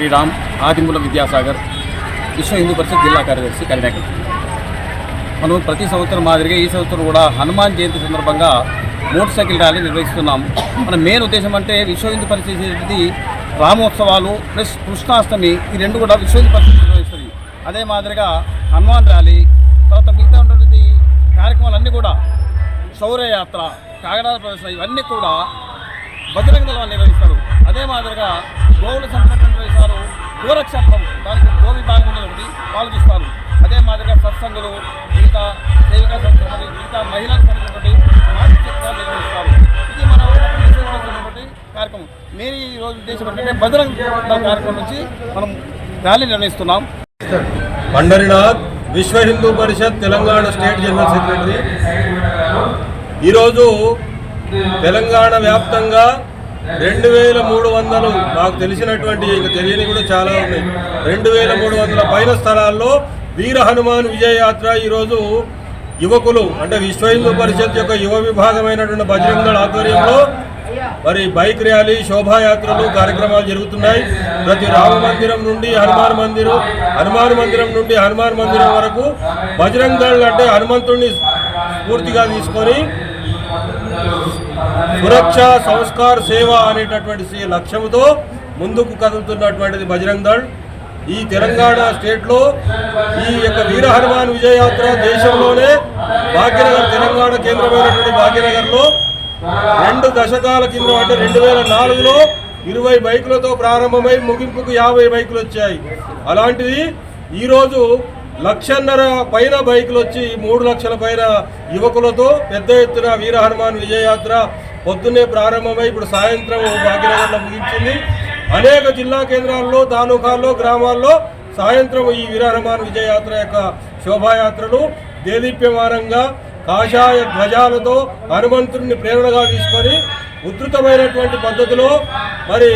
శ్రీరామ్ ఆదిమూల విద్యాసాగర్ విశ్వ హిందూ పరిషత్ జిల్లా కార్యదర్శి కరీంనగర్. మనం ప్రతి సంవత్సరం మాదిరిగా ఈ సంవత్సరం కూడా హనుమాన్ జయంతి సందర్భంగా మోటార్ సైకిల్ ర్యాలీ నిర్వహిస్తున్నాం. మన మెయిన్ ఉద్దేశం అంటే విశ్వ హిందూ పరిషత్ రామోత్సవాలు ప్లస్ కృష్ణాష్టమి ఈ రెండు కూడా విశ్వ హిందూ పరిషత్ నిర్వహిస్తుంది అదే మాదిరిగా హనుమాన్ ర్యాలీ తర్వాత మిగతా ఉన్నటువంటి కార్యక్రమాలన్నీ కూడా శౌర్యయాత్ర కాగడాల ప్రదర్శన ఇవన్నీ కూడా బజరంగ నిర్వహిస్తారు. అదే మాదిరిగా గోవుల సంపద నిర్వహిస్తారు గోరక్షేత్రం దానికి గో విభాగం ఉన్నది ఒకటి వాళ్ళు చూస్తారు అదే మాదిరిగా సత్సంగులు మిగతా సేవిక సంస్థలు మిగతా మహిళలకు సంబంధించినటువంటి మానసిక చిత్రాలు నిర్వహిస్తారు ఇది మన ఊరిలో కార్యక్రమం. నేను ఈ రోజు ఉద్దేశం ఏంటంటే బజరంగ కార్యక్రమం నుంచి మనం ర్యాలీ నిర్వహిస్తున్నాం. Pandarinath Vishwa Hindu Parishad Telangana state general secretary. ఈరోజు తెలంగాణ వ్యాప్తంగా రెండు వేల మూడు వందలు నాకు తెలిసినటువంటి ఇంకా తెలియని కూడా చాలా ఉన్నాయి. రెండు వేల మూడు వందల పైన స్థలాల్లో వీర హనుమాన్ విజయయాత్ర ఈరోజు యువకులు అంటే విశ్వ హిందూ పరిషత్ యొక్క యువ విభాగమైనటువంటి బజరంగ ఆధ్వర్యంలో మరి బైక్ ర్యాలీ శోభాయాత్రలు కార్యక్రమాలు జరుగుతున్నాయి. ప్రతి రామ మందిరం నుండి హనుమాన్ మందిరం హనుమాన్ మందిరం నుండి హనుమాన్ మందిరం వరకు బజరంగ అంటే హనుమంతుడిని స్ఫూర్తిగా తీసుకొని సురక్ష సంస్కార్ సేవ అనేటటువంటి లక్ష్యంతో ముందుకు కదులుతున్నటువంటిది బజరంగ్ దళ్. ఈ తెలంగాణ స్టేట్లో ఈ యొక్క వీర హనుమాన్ విజయయాత్ర దేశంలోనే భాగ్యనగర్ తెలంగాణ కేంద్రమైనటువంటి భాగ్యనగర్లో రెండు దశకాల కింద అంటే రెండు వేల నాలుగులో ఇరవై బైకులతో ప్రారంభమై ముగింపుకు యాభై బైకులు వచ్చాయి. అలాంటిది ఈరోజు లక్షన్నర పైన బైకులు వచ్చి మూడు లక్షల పైన యువకులతో పెద్ద ఎత్తున వీర హనుమాన్ విజయయాత్ర పొద్దున్నే ప్రారంభమై ఇప్పుడు సాయంత్రం భాగ్యనగర్లో ముగించింది. అనేక జిల్లా కేంద్రాల్లో తాలూకాల్లో గ్రామాల్లో సాయంత్రం ఈ వీర హనుమాన్ విజయయాత్ర యొక్క శోభాయాత్రలు దేదీప్యమానంగా కాషాయ ధ్వజాలతో హనుమంతుడిని ప్రేరణగా తీసుకొని ఉధృతమైనటువంటి పద్ధతిలో మరి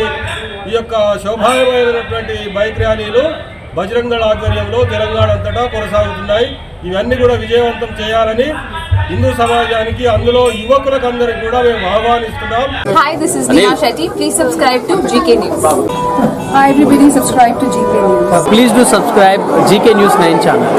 ఈ యొక్క శోభాయమైనటువంటి బైక్ ర్యాలీలు బజరంగ ఆధ్వర్యంలో తెలంగాణ అంతటా కొనసాగుతున్నాయి. ఇవన్నీ కూడా విజయవంతం చేయాలని హిందూ సమాజానికి అందులో యువకులకు అందరికి కూడా మేము ఆహ్వానిస్తున్నాం. Hi this is Neena Shetty please subscribe to GK news hi everybody subscribe to GK please do subscribe GK news 9 channel